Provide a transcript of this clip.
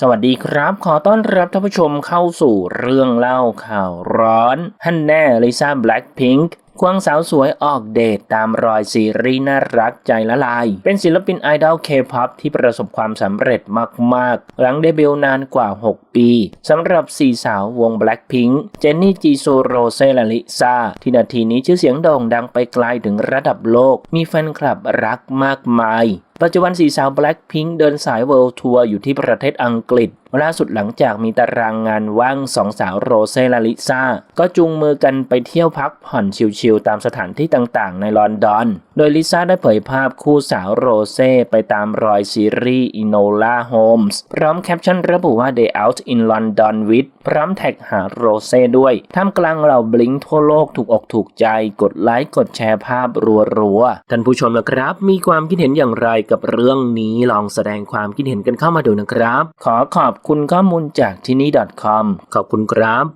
สวัสดีครับ ขอต้อนรับท่านผู้ชมเข้าสู่เรื่องเล่าข่าวร้อนฮันแน่ลิซ่าแบล็คพิงค์ควงสาวสวยออกเดทตามรอยซีรีส์น่ารักใจละลาย เป็นศิลปินไอดอลเคป๊อปที่ประสบความสำเร็จมาก ๆ หลังเดบิวต์นานกว่า 6 ปีสำหรับสี่สาววง Blackpink เจนนี่จีซูโรเซและลิซ่าที่นาทีนี้ชื่อเสียงโด่งดังไปไกลถึงระดับโลก มีแฟนคลับรักมากมาย ปัจจุบันสีสาว Blackpink เดินสายเวิลด์ทัวร์อยู่ที่ประเทศอังกฤษ ล่าสุดหลังจากมีตารางงานว่างสองสาวโรเซ่และลิซ่า ก็จูงมือกันไปเที่ยวพักผ่อนชิลๆตามสถานที่ต่างๆ ในลอนดอน โดยลิซ่าได้เผยภาพคู่สาวโรเซ่ไปตามรอยซีรีส์ Enola Holmes พร้อมแคปชั่นระบุว่า Day Out in London with พร้อมแท็กหาโรเซ่ด้วย ท่ามกลางเหล่าบลิงทั่วโลกถูกอกถูกใจ กดไลค์กดแชร์ภาพรัวๆ ท่านผู้ชมนะครับ มีความคิดเห็นอย่างไรกับเรื่องนี้ลองแสดงความคิดเห็นกันเข้ามาดูนะครับ ขอขอบคุณข้อมูลจากที่นี่ .com ขอบคุณครับ